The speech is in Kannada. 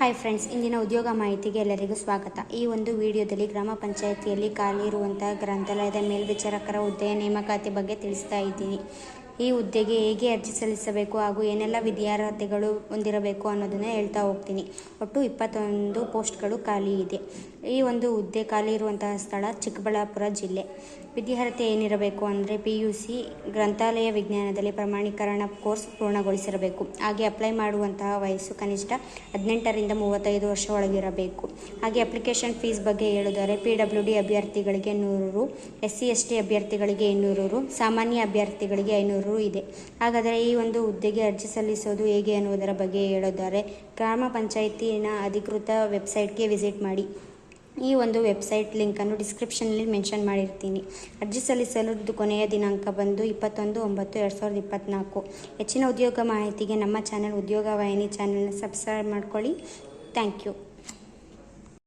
ಹಾಯ್ ಫ್ರೆಂಡ್ಸ್ ಇಂದಿನ ಉದ್ಯೋಗ ಮಾಹಿತಿಗೆ ಎಲ್ಲರಿಗೂ ಸ್ವಾಗತ. ಈ ಒಂದು ವಿಡಿಯೋದಲ್ಲಿ ಗ್ರಾಮ ಪಂಚಾಯಿತಿಯಲ್ಲಿ ಖಾಲಿ ಇರುವಂತಹ ಗ್ರಂಥಾಲಯದ ಮೇಲ್ವಿಚಾರಕರ ಹುದ್ದೆಯ ನೇಮಕಾತಿ ಬಗ್ಗೆ ತಿಳಿಸ್ತಾ ಇದ್ದೀನಿ. ಈ ಹುದ್ದೆಗೆ ಹೇಗೆ ಅರ್ಜಿ ಸಲ್ಲಿಸಬೇಕು ಹಾಗೂ ಏನೆಲ್ಲ ವಿದ್ಯಾರ್ಹತೆಗಳು ಹೊಂದಿರಬೇಕು ಅನ್ನೋದನ್ನು ಹೇಳ್ತಾ ಹೋಗ್ತೀನಿ. ಒಟ್ಟು ಇಪ್ಪತ್ತೊಂದು ಪೋಸ್ಟ್ಗಳು ಖಾಲಿ ಇದೆ. ಈ ಒಂದು ಹುದ್ದೆ ಖಾಲಿ ಇರುವಂತಹ ಸ್ಥಳ ಚಿಕ್ಕಬಳ್ಳಾಪುರ ಜಿಲ್ಲೆ. ವಿದ್ಯಾರ್ಹತೆ ಏನಿರಬೇಕು ಅಂದರೆ ಪಿ ಯು ಸಿ ಗ್ರಂಥಾಲಯ ವಿಜ್ಞಾನದಲ್ಲಿ ಪ್ರಮಾಣೀಕರಣ ಕೋರ್ಸ್ ಪೂರ್ಣಗೊಳಿಸಿರಬೇಕು. ಹಾಗೆ ಅಪ್ಲೈ ಮಾಡುವಂತಹ ವಯಸ್ಸು ಕನಿಷ್ಠ ಹದಿನೆಂಟರಿಂದ ಮೂವತ್ತೈದು ವರ್ಷ ಒಳಗಿರಬೇಕು. ಹಾಗೆ ಅಪ್ಲಿಕೇಶನ್ ಫೀಸ್ ಬಗ್ಗೆ ಹೇಳಿದರೆ ಪಿ ಡಬ್ಲ್ಯೂ ಡಿ ಅಭ್ಯರ್ಥಿಗಳಿಗೆ ನೂರು ರು ಎಸ್ ಸಿ ಎಸ್ ಟಿ ಅಭ್ಯರ್ಥಿಗಳಿಗೆ ಇನ್ನೂರು ರು, ಸಾಮಾನ್ಯ ಅಭ್ಯರ್ಥಿಗಳಿಗೆ ಐನೂರು ರು ಇದೆ. ಹಾಗಾದರೆ ಈ ಒಂದು ಹುದ್ದೆಗೆ ಅರ್ಜಿ ಸಲ್ಲಿಸೋದು ಹೇಗೆ ಅನ್ನುವುದರ ಬಗ್ಗೆ ಹೇಳಿದರೆ ಗ್ರಾಮ ಪಂಚಾಯಿತಿನ ಅಧಿಕೃತ ವೆಬ್ಸೈಟ್ಗೆ ವಿಸಿಟ್ ಮಾಡಿ. ಈ ಒಂದು ವೆಬ್ಸೈಟ್ ಲಿಂಕನ್ನು ಡಿಸ್ಕ್ರಿಪ್ಷನ್ನಲ್ಲಿ ಮೆನ್ಷನ್ ಮಾಡಿರ್ತೀನಿ. ಅರ್ಜಿ ಸಲ್ಲಿಸಲು ಕೊನೆಯ ದಿನಾಂಕ ಬಂದು ಇಪ್ಪತ್ತೊಂದು ಒಂಬತ್ತು ಎರಡು ಸಾವಿರದ ಇಪ್ಪತ್ತ್ನಾಲ್ಕು ಹೆಚ್ಚಿನ ಉದ್ಯೋಗ ಮಾಹಿತಿಗೆ ನಮ್ಮ ಚಾನಲ್ ಉದ್ಯೋಗ ವಾಹಿನಿ ಚಾನಲ್ನ ಸಬ್ಸ್ಕ್ರೈಬ್ ಮಾಡ್ಕೊಳ್ಳಿ. Thank you.